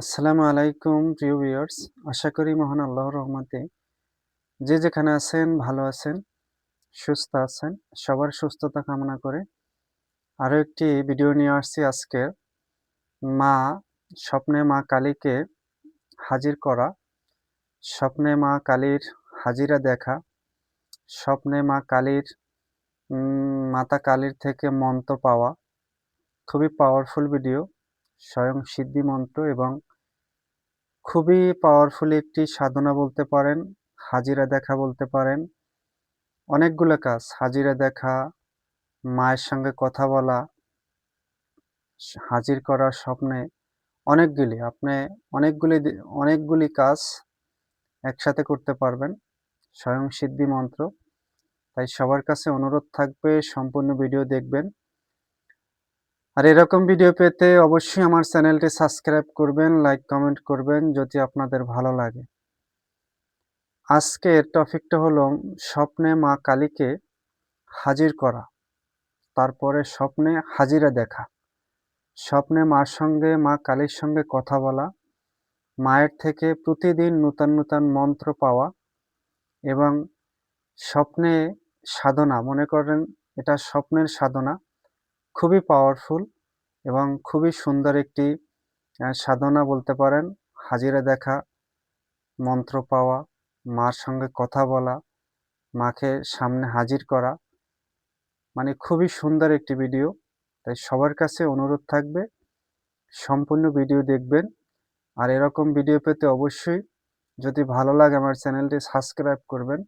আসসালামু আলাইকুম, প্রিয় ভিউয়ার্স। আশা করি মহান আল্লাহর রহমতে যে যেখানে আছেন, ভালো আছেন, সুস্থ আছেন, সবার সুস্থতা কামনা করে আরও একটি ভিডিও নিয়ে আসছি আজকে মা, স্বপ্নে মা কালীকে হাজির করা, স্বপ্নে মা কালীর হাজিরা দেখা, স্বপ্নে মা কালীর মাতা কালীর থেকে মন্ত্র পাওয়া, খুবই পাওয়ারফুল ভিডিও স্বয়ং সিদ্ধি মন্ত্র এবং খুবই পাওয়ারফুলি একটি সাধনা বলতে পারেন, হাজিরা দেখা বলতে পারেন। অনেকগুলো কাজ, হাজিরা দেখা, মায়ের সঙ্গে কথা বলা, হাজির করার স্বপ্নে অনেকগুলি, আপনি অনেকগুলি অনেকগুলি কাজ একসাথে করতে পারবেন, স্বয়ং সিদ্ধি মন্ত্র। তাই সবার কাছে অনুরোধ থাকবে, সম্পূর্ণ ভিডিও দেখবেন। আর এরকম ভিডিও পেতে অবশ্যই আমার চ্যানেলটি সাবস্ক্রাইব করবেন লাইক কমেন্ট করবেন যদি আপনাদের ভালো লাগে। আজকের টপিকটা হলো স্বপ্নে মা কালীকে হাজির করা, তারপরে স্বপ্নে হাজিরা দেখা। স্বপ্নে মার সঙ্গে, মা কালীর সঙ্গে কথা বলা, মায়ের থেকে প্রতিদিন নূতন নূতন মন্ত্র পাওয়া এবং স্বপ্নে সাধনা, মনে করেন এটা স্বপ্নের সাধনা, খুবই পাওয়ারফুল এবং খুবই সুন্দর একটি সাধনা বলতে পারেন। হাজিরা দেখা, মন্ত্র পাওয়া, মার সঙ্গে কথা বলা, মাকে সামনে হাজির করা মানে খুবই সুন্দর একটি ভিডিও তাই সবার কাছে অনুরোধ থাকবে, সম্পূর্ণ ভিডিও দেখবেন। আর এরকম ভিডিও পেতে অবশ্যই যদি ভালো লাগে আমার চ্যানেলটি সাবস্ক্রাইব করবেন।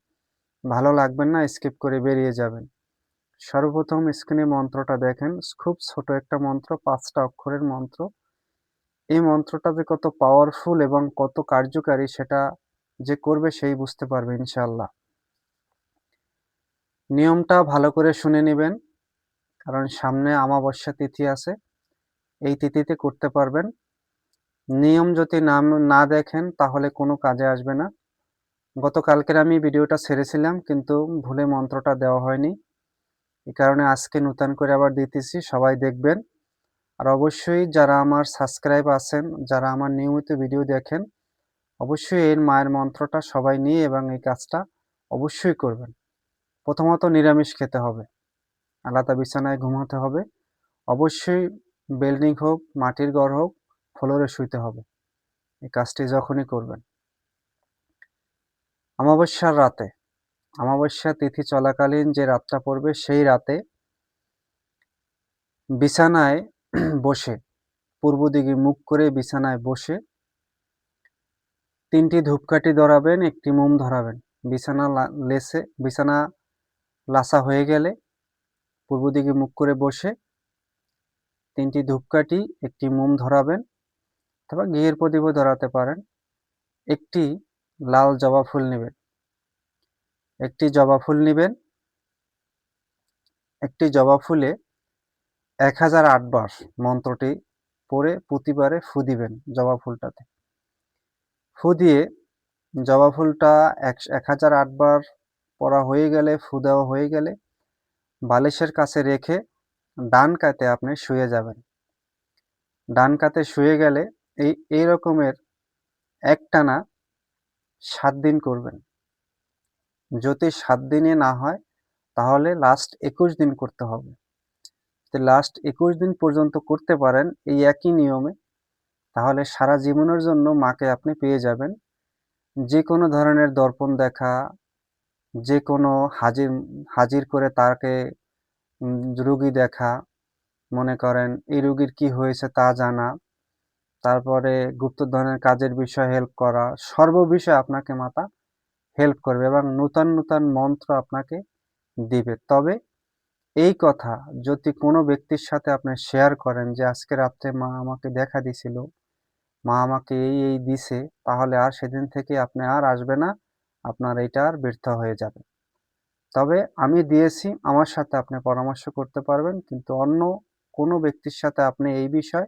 ভালো লাগবেন না স্কিপ করে বেরিয়ে যাবেন। সর্বপ্রথম স্ক্রিনে মন্ত্রটা দেখেন। খুব ছোট একটা মন্ত্র, পাঁচটা অক্ষরের মন্ত্র। এই মন্ত্রটা যে কত পাওয়ারফুল এবং কত কার্যকারী সেটা যে করবে সেই বুঝতে পারবে ইনশাল্লাহ নিয়মটা ভালো করে শুনে নেবেন, কারণ সামনে আমাবস্যা তিথি আছে, এই তিথিতে করতে পারবেন। নিয়ম যদি নাম না দেখেন তাহলে কোনো কাজে আসবে না। গতকালকের আমি ভিডিওটা ছেড়েছিলাম, কিন্তু ভুলে মন্ত্রটা দেওয়া হয়নি। এই কারণে আজকে নূতন করে আবার দিতেছি, সবাই দেখবেন। আর অবশ্যই যারা আমার সাবস্ক্রাইব আছেন, যারা আমার নিয়মিত ভিডিও দেখেন, অবশ্যই এর মায়ের মন্ত্রটা সবাই নিয়ে এবং এই কাজটা অবশ্যই করবেন। প্রথমত নিরামিষ খেতে হবে, আলাদা বিছানায় ঘুমাতে হবে। অবশ্যই বিল্ডিং হোক, মাটির ঘর হোক, ফ্লোরে শুইতে হবে। এই কাজটি যখনই করবেন। অমাবস্যার রাতে অমাবস্যা তিথি চলাকালীন যে রাতটা পড়বে, সেই রাতে বিছানায় বসে, পূর্ব দিকে মুখ করে বিছানায় বসে তিনটি ধূপকাঠি ধরাবেন, একটি মোম ধরাবেন। বিছানা লেসে, বিছানা লাসা হয়ে গেলে পূর্ব দিকে মুখ করে বসে তিনটি ধূপকাঠি, একটি মোম ধরাবেন অথবা ঘিয়ের প্রদীপও ধরাতে পারেন। একটি লাল জবা ফুল নেবেন। একটি জবা ফুল নেবেন। একটি জবা ফুলে এক হাজার আটবার মন্ত্রটি পরে প্রতিবারে ফু দিবেন জবা ফুলটাতে। ফু দিয়ে জবা ফুলটা এক এক হাজার আটবার পড়া হয়ে গেলে, ফু দেওয়া হয়ে গেলে বালিশের কাছে রেখে ডান কাতে আপনি শুয়ে যাবেন। ডান কাতে শুয়ে গেলে এই এই রকমের একটানা সাত দিন করবেন। যদি সাত দিনে না হয়, তাহলে লাস্ট একুশ দিন করতে হবে। যদি লাস্ট একুশ দিন পর্যন্ত করতে পারেন এই একই নিয়মে, তাহলে সারা জীবনের জন্য মাকে আপনি পেয়ে যাবেন। যে কোনো ধরনের দর্পণ দেখা যে কোনো হাজির হাজির করে তাকে রুগী দেখা, মনে করেন এই রুগীর কি হয়েছে তা জানা, তারপরে গুপ্তধনের কাজের বিষয়ে হেল্প করা সর্ব বিষয়ে আপনাকে মাতা হেল্প করবে এবং নূতন নূতন মন্ত্র আপনাকে দিবে। তবে এই কথা যদি কোনো ব্যক্তির সাথে আপনি শেয়ার করেন যে, আজকে রাত্রে মা আমাকে দেখা দিছিল, মা আমাকে এই এই দিছে, তাহলে আর সেদিন থেকে আপনি আর আসবে না, আপনার এটা আর ব্যর্থ হয়ে যাবে। তবে আমি দিয়েছি, আমার সাথে আপনি পরামর্শ করতে পারবেন, কিন্তু অন্য কোনো ব্যক্তির সাথে আপনি এই বিষয়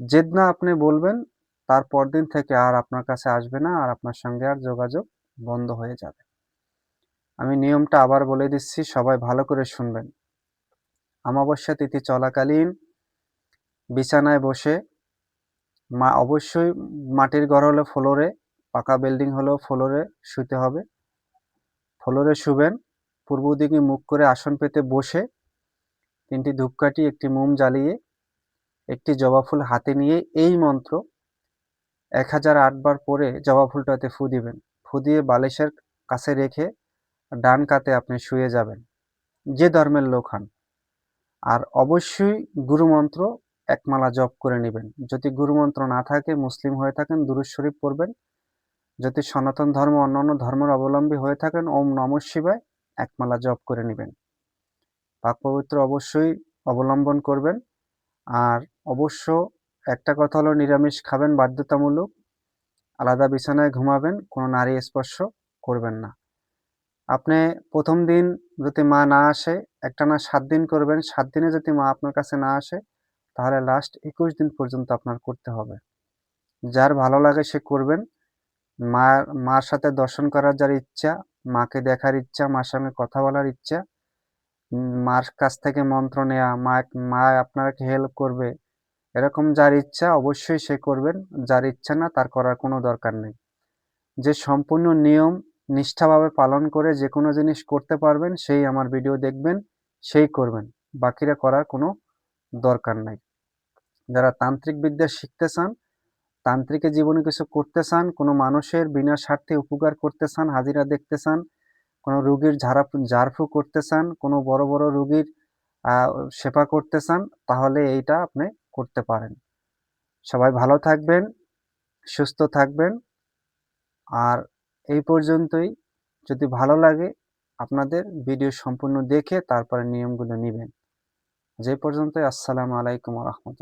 জেদ না আপনি বলবেন তারপর দিন থেকে আর আপনার কাছে আসবে না, আর আপনার সঙ্গে আর যোগাযোগ বন্ধ হয়ে যাবে। আমি নিয়মটা আবার বলে দিচ্ছি, সবাই ভালো করে শুনবেন। অমাবস্যা তিথি চলাকালীন বিছানায় বসে মা অবশ্যই মাটির ঘর হলে ফ্লোরে, পাকা বিল্ডিং হলেও ফ্লোরে শুতে হবে। ফ্লোরে শুবেন, পূর্ব দিকে মুখ করে আসন পেতে বসে তিনটি ধূপকাঠি, একটি মোম জ্বালিয়ে, একটি জবা ফুল হাতে নিয়ে এই মন্ত্র এক হাজার আটবার পরে জবা ফুলটাতে ফু দিবেন। ফু দিয়ে বালিশের কাছে রেখে ডান কাতে আপনি শুয়ে যাবেন। যে ধর্মের লোক হন। আর অবশ্যই গুরুমন্ত্র একমালা জপ করে নেবেন। যদি গুরুমন্ত্র না থাকে, মুসলিম হয়ে থাকেন দুরুজ শরীফ পড়বেন। যদি সনাতন ধর্ম, অন্যান্য ধর্মের অবলম্বী হয়ে থাকেন, ওম নম শিবায় একমালা জপ করে নেবেন। পাক পবিত্র অবশ্যই অবলম্বন করবেন। আর অবশ্য একটা কথা হলো, নিরামিষ খাবেন বাধ্যতামূলক। আলাদা বিছানায় ঘুমাবেন, কোনো নারী স্পর্শ করবেন না। আপনি প্রথম দিন যদি মা না আসে একটা না সাত দিন করবেন, সাত দিনে যদি মা আপনার কাছে না আসে, তাহলে লাস্ট একুশ দিন পর্যন্ত আপনার করতে হবে। যার ভালো লাগে সে করবেন। মার মার সাথে দর্শন করার যার ইচ্ছা, মাকে দেখার ইচ্ছা, মার সঙ্গে কথা বলার ইচ্ছা মার কাছ থেকে মন্ত্র নেওয়া মা মা আপনাকে হেল্প করবে এরকম যার ইচ্ছা অবশ্যই সে করবেন, যার ইচ্ছা না তার করার কোনো দরকার নেই। যে সম্পূর্ণ নিয়ম নিষ্ঠাভাবে পালন করে যে কোনো জিনিস করতে পারবেন, সেই আমার ভিডিও দেখবেন, সেই করবেন। বাকিরা করার কোনো দরকার নাই। যারা তান্ত্রিক বিদ্যা শিখতে চান, তান্ত্রিকে জীবনে কিছু করতে চান, কোনো মানুষের বিনা স্বার্থে উপকার করতে চান, হাজিরা দেখতে চান, কোনো রুগীর ঝাড়া ঝাড়ফু করতে চান, কোনো বড় বড় রুগীর সেবা করতে চান, তাহলে এইটা আপনি করতে পারেন। সবাই ভালো থাকবেন, সুস্থ থাকবেন। আর এই পর্যন্তই। যদি ভালো লাগে আপনাদের ভিডিও সম্পূর্ণ দেখে তারপরে নিয়মগুলো নেবেন। যে পর্যন্ত আসসালামু আলাইকুম রহমতুল্লাহ।